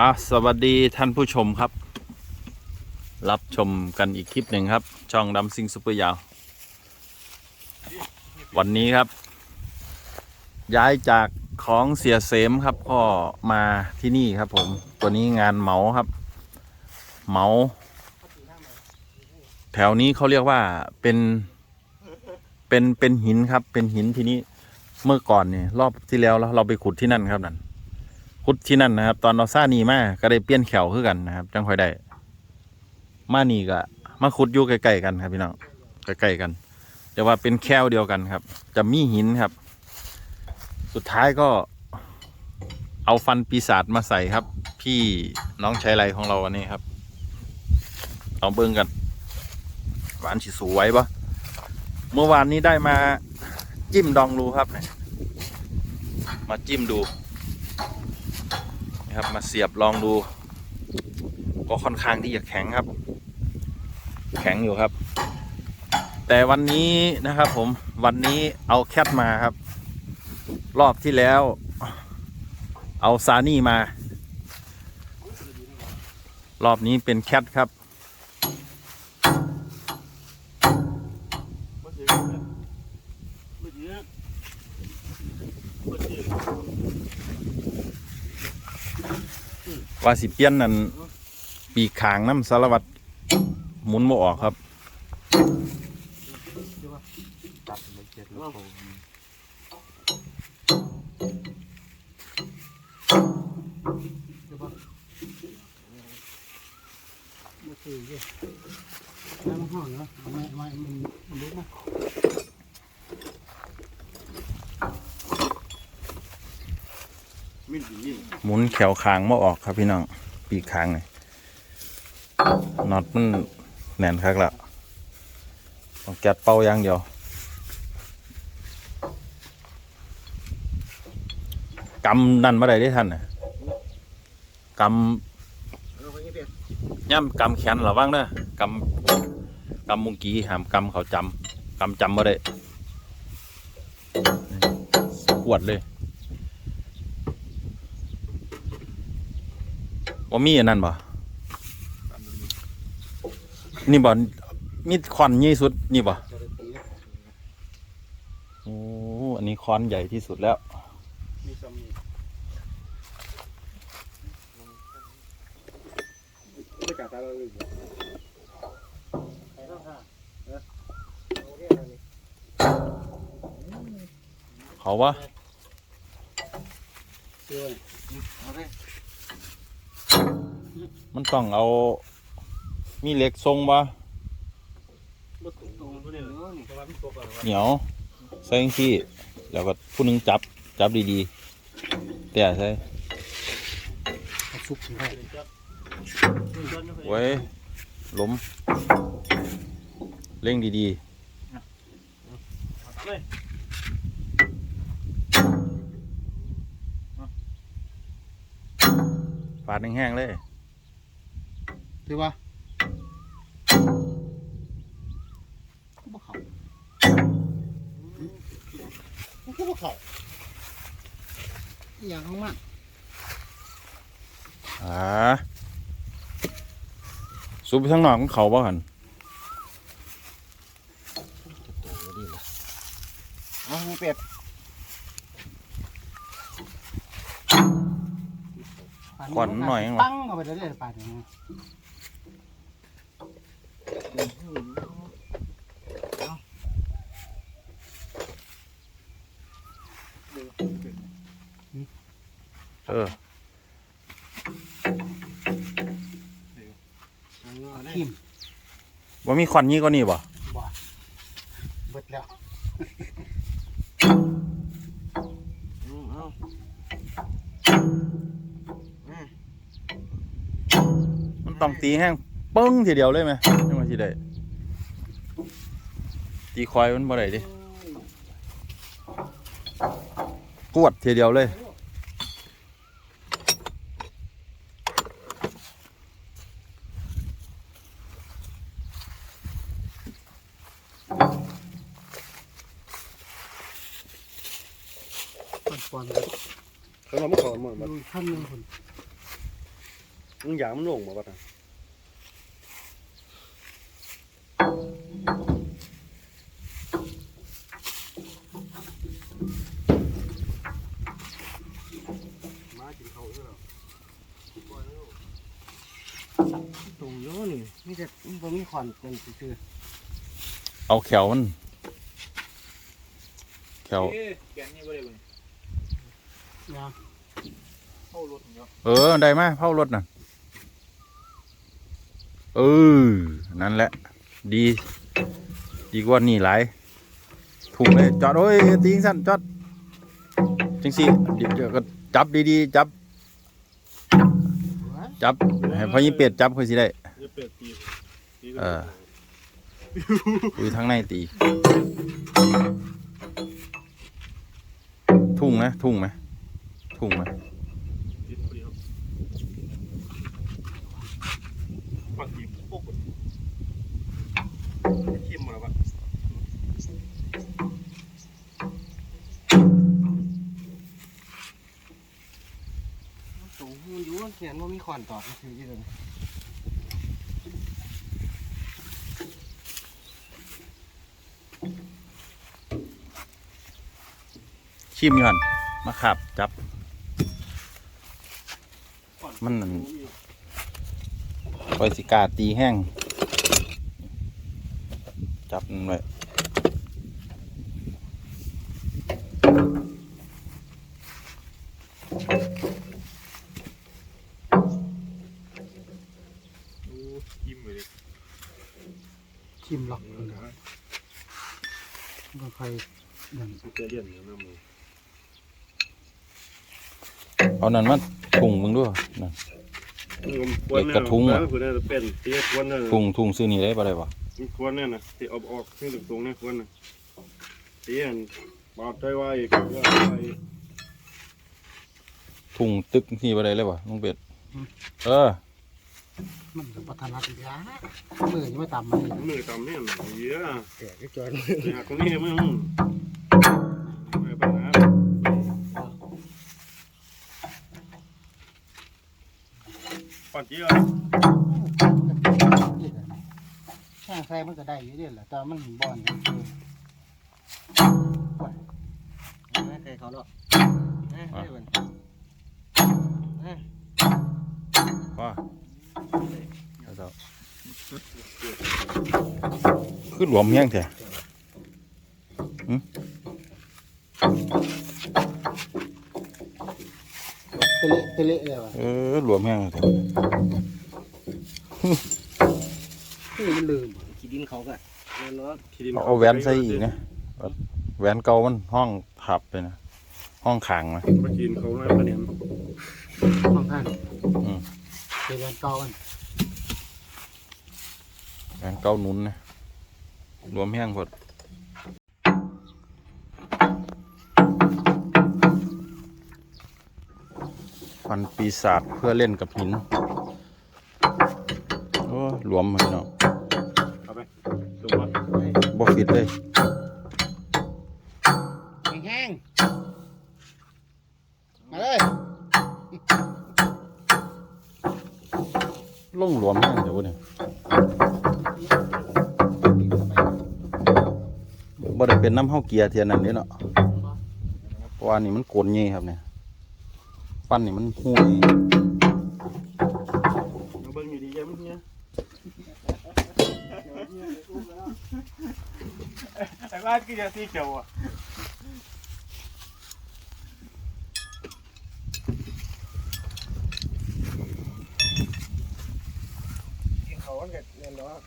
อะสวัสดีท่านผู้ชมครับ รับชมกันอีกคลิปหนึ่งครับ ช่องดำซิงซุปเปอร์ยาว วันนี้ครับ ย้ายจากของเสียเสมครับก็มาที่นี่ครับผม ตัวนี้งานเหมาครับ เหมา แถวนี้เขาเรียกว่าเป็นเป็นเป็นหินครับ เป็นหินทีนี้เมื่อก่อนเนี่ยรอบที่แล้วเราไปขุดที่นั่นครับนั่น ขุดที่นั่นนะครับ ตอนเราซ่านีมาก็ได้เปลี่ยนแขวคือกันนะครับ จังค่อยได้ มานี่ก็มาขุดอยู่ใกล้ๆกันครับพี่น้องใกล้ๆกันแต่ว่าเป็นแควเดียวกันครับ จะมีหินครับ สุดท้ายก็เอาฟันปีศาจมาใส่ครับ พี่น้องชายไรของเราวันนี้ครับเอาเบิ้งกัน หวานสิสวยปะเมื่อวานนี้ได้มาจิ้มดองรูครับ มาจิ้มดู ครับ มาเสียบลองดู ก็ค่อนข้างที่จะแข็งครับ แข็งอยู่ครับ แต่วันนี้นะครับ ผมวันนี้เอาแคทมาครับ รอบที่แล้ว เอาซานี่มา รอบนี้เป็นแคทครับ ว่าสิเปลี่ยนนั่นปีกขางน้ำสารวัตรหมุนโมออกครับ ตัดมาเจ็ดแล้วผม มาซื้อเยอะแล้วมันห้องเนาะเอาไม่ไม่มันมันลุกนะ มิ้นดียิ่ง หมุนแขวคางโมออกครับพี่น้อง ปีกขางนี่น็อตมันแน่นครับแล้วต้องแกะเป้าอย่างเดียวกำนั่นมาได้ได้ทันน่ะกเอาไปเด็ดำย่ำกำแขนเหรอบ้างเด้อกำกำมุงกีหามกำเขาจำกำจำมาได้ปวดเลย ว่ามีอันนั้นบ่นี่บ่มีคอนใหญ่สุดนี่บ่โอ้อันนี้คอนใหญ่ที่สุดแล้วมีสามีไม่าตาเราเลยไปแล้วค่ะ มันต้องเอา มีเหล็กทรงบ่เลยเพราะเหนียวใส่จังซี่ แล้วก็ผู้หนึงจับจับดีๆแต่ใส่ซุปถึงได้ไว้ล้มเร่งดีๆฟาดแห้งๆเลย ถือว่าบ่เข้ามันก็บ่เข้าอหย่างของมันอ่าสูบไปข้างนอกของเขาบ่หันเอามีเป็ดขวัญหน่อยเองวะ ตั้งเอาไปเรื่อยๆปาดอ ย่างนี้เออทิมว่ามีควันนี้ก็นี่บ่บ่เบิดแล้วเอามันต้องตีแห้งปึ้งทีเดียวเลยไหมไม่มาทีได้ ตีควายมันบ่ได้ดิกวดทีเดียวเลยปอนปอนๆเขาทำไม่ขอหมดดูท่านหนึงคนมึงอยากมันลงมาปะนะมากินข้าวด้วยเหรอ ตรงโยนี่มีแต่มันบ่มีขอนเป็นซื่อเอาแขวมันแขวยาเออได้มาเผารถน่ะเออนั่นแหละ ดี ดีกว่านี่หลายถูกเลยจอดโอ้ยตีงสั้นจอดจังสิเดี๋ยวเดี๋ยวก็จับดีๆจับ จับให้พอยิ่งเป็ดจับค่อยสิได้จะเปิดตีตีเอออยู่ทางในตี ทุ่งนะ ทุ่งไหมทุ่งไหม เขียนว่ามีขอนตอดซื่อยู่เลยชิมอยู่หันมาขับจับ มันนั่นไวสิกาตีแห้ง จับมันไว้ ชิมหลอกก็ใครนั่นเจเลียนเนี่ยแม่มือเอานั่นมาถุงมึงด้วยนั่นกระทุ้งอะควรน่าจะเป็นเตี้ยควรน่าจะถุงถุงซื้อนี่ได้ปะได้ปะควรเนี่ยนะที่เอาออกที่ตรงๆเนี่ยควรนะเตี้ยนบาดใจไว้อีกว่าไว้ถุงตึกนี่ปะได้เลยปะลุงเป็ดเออ มันก็พัฒนาอีกแล้วมือยังไม่ต่ำมันเลยมือต่ำเนี่ยหน่อยเยอะแต่ก็จอดหักตรงนี้มึงไม่ปัญหาปัดเยอะแค่ใส่มันก็ได้อยู่เดียวแหละแต่มันบอนกันคือไม่เคยเขาหรอกนะให้มันนะว่าแล้ว คือหลวมแห้งแท้เตะเละเตะเละเลยว่ะเออหลวมแห้งแท้คือมันลืมขี้ดินเขาก็แน่นอนเอาเอาแหวนใส่อีกนะแหวนเก่ามันห้องทับไปนะห้องขังนะมากินเขาแล้วปะเนี่ยห้องข้างอืมเป็นวันเก่ากัน แหวนเก่าหนุนนะรวมแห้งหมดฟันปีศาจเพื่อเล่นกับหิน โอ้หลวมเหมือนเนาะเอาไปส่งมาบ่ฟิตเลยแห้งๆมาเลยลงหลวมแห้งเดี๋ยวเนี่ย บ่ได้เป็นน้ำเฮาเกียร์เทียนนั่นนี่เนาะเพราะว่านี่มันโกนเงี้ครับเนี่ย ปั้นนี่มันห่วยเอาเบิ้งอยู่ดีใจมั้งเนี่ยแต่ว่ากินจะสีเขียวอะเขาก็แน่นอน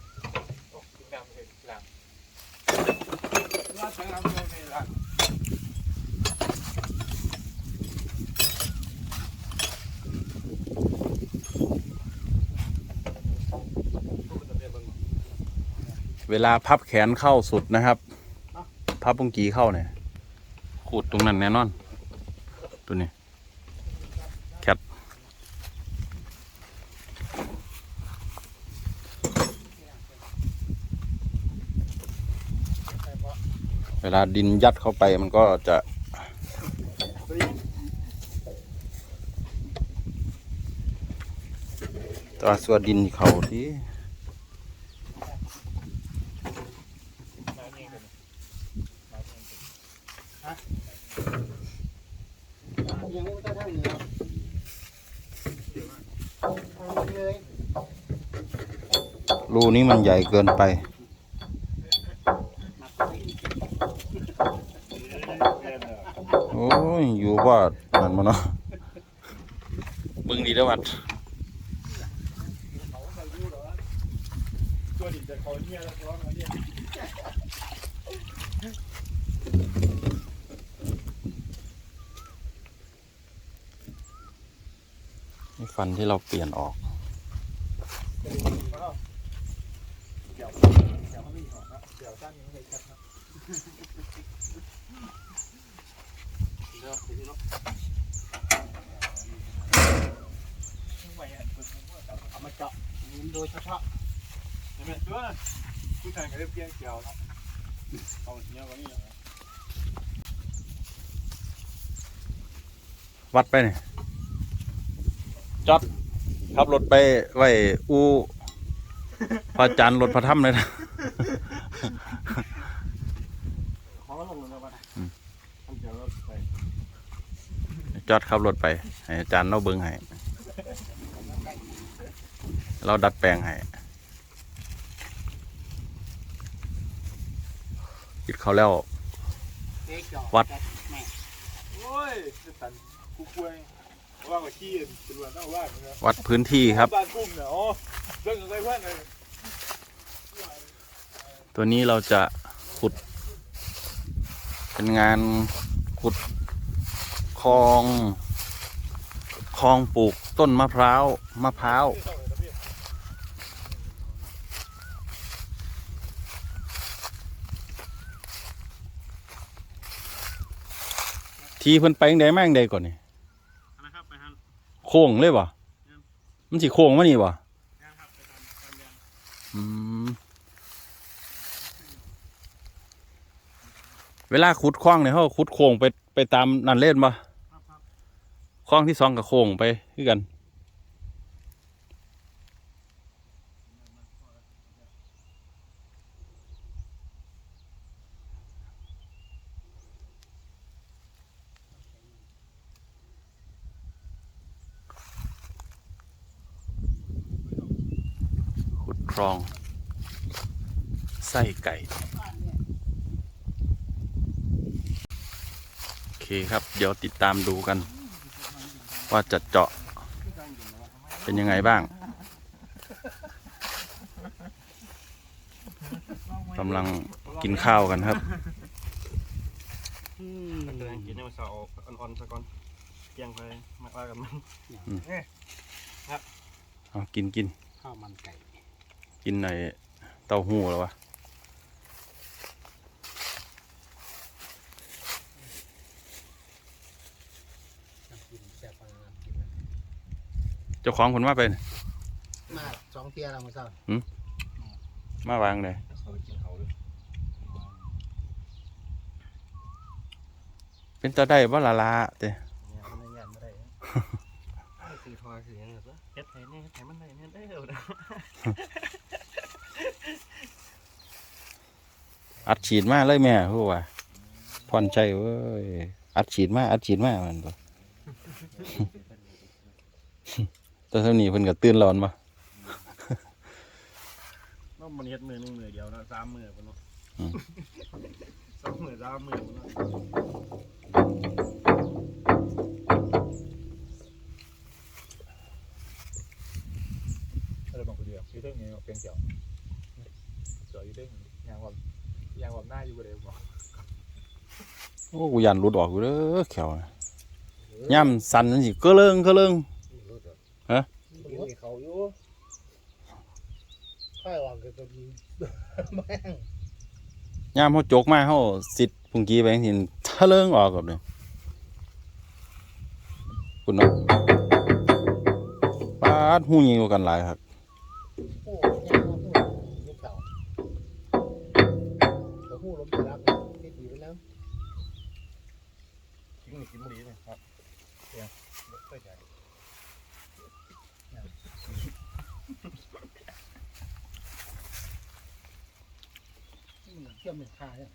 โอ้กินน้ำเลยหลังว่าทั้งน้ำ เวลาพับแขนเข้าสุดนะครับ พับปุงกีเข้าเนี่ยขูดตรงนั้นแน่นอน ตัวนี้ แคทเว ลาดินยัดเข้าไปมันก็จะตัวสวดดินเขาที่ยังไม่ต้องเหนือรูนี้มันใหญ่เกินไป โอ้ ยอยู่ว่านั่นมาเนาะมึงดีแล้ววัดตัวดิจะเขาเนี่ยแล้วร้องเขาเนี่ยนี่ฟันที่เราเปลี่ยนออกเดี๋ยวเดี๋ยวเขาไม่หอครับเดี๋ยวด้านนี้ไม่ใช่ครับเดี๋ยวเดี๋ยวเนาะไม่เห็นคุณเอามาเจาะโดยเฉพาะเห็นไหมตัวผู้ชายก็ได้เพียงเกี่ยวเนาะเอาเนี้ยวันนี้วัดไปเนี่ยจอดขับรถไปไว้อูพระอาจารย์รถพระถ้ำเลยนะขอลงเลยวันอืมทำเดี๋ยวเราไปจอดขับรถไป ให้อาจารย์เราเบิ้งให้ เราดัดแปลงให้คิดเขาแล้ว วัดวัดพื้นที่ครับ ตัวนี้เราจะขุด เป็นงานขุดคลองคลองปลูกต้นมะพร้าว มะพร้าว ทีเพิ่นไปยังไดมาจั่งใดก่อนนี่นะครับไปฮันโค้งเลยบ่มันสิโค้งมานี่บ่นะครับไปทำการเรียนอืมเวลาขุดคลองเนี่ยเขาขุดโค้งไปไปตามนั่นเล่นบ่ครับครับ คลองที่สองกับโค้งไปคือกัน คลอง ไส้ไก่ โอเคครับ เดี๋ยวติดตามดูกัน ว่าจะเจาะเป็นยังไงบ้างกำลังกินข้าวกันครับอืมแสดงกินให้มันสาวอ่อนๆซะก่อนเกียงไปมาว่ากันมันเอากินกินข้าวมันไก่ กินในเต้าหู้แล้ววะน้ำกินแซ่บปลาน้ำกินนะเจ้าของคนมาไปน่ะมาสองเทียเราเมื่อเช้ามาวางเลยเขากินเขาเลยเป็นตาได้บ่ละละเต้เนี่ยมันยันไม่ได้คือทอคือยังไงซะเฮ็ดให้เนี่ยเฮ็ดให้มันได้เนี่ยได้เร็วนะ อัดฉีดมาเลยแม่พูดว่าพรใจเว้ยอัดฉีดมาอัดฉีดมามันบ่แต่เท่านี้เพิ่นก็ตื่นร้อนบ่น้องมันเฮ็ดมือหนึงมือเดียวนะสามมือพุ่นเนาะอืมสองมือสามมือพุ่นเนาะอะไรบางคนเดียวยี่เท่งนี้เป็นเกี่ยวเกี่ยวยี่เท่งยางแบบ ยางแบบหน้าอยู่บริเวณบอกโอ้กูยันรุดออกอยู่เด้อแขวน่ะย่ำสั่นมันสิเกระเลิงเกระเลิงกินเขาอยู่ค่อยออกก็จะมีแม่งย่ำเฮาจกมาเฮาสิทธิ์พุ่งกี้ไปจังซี่ทะเลิงออกกับเลยคุณเนาะปาดหูยิงกว่ากันหลายครับ นี่กินบุหรี่เลยครับเดี๋ยวเพื่อใหญ่เชื่อมเหมือนคายอะ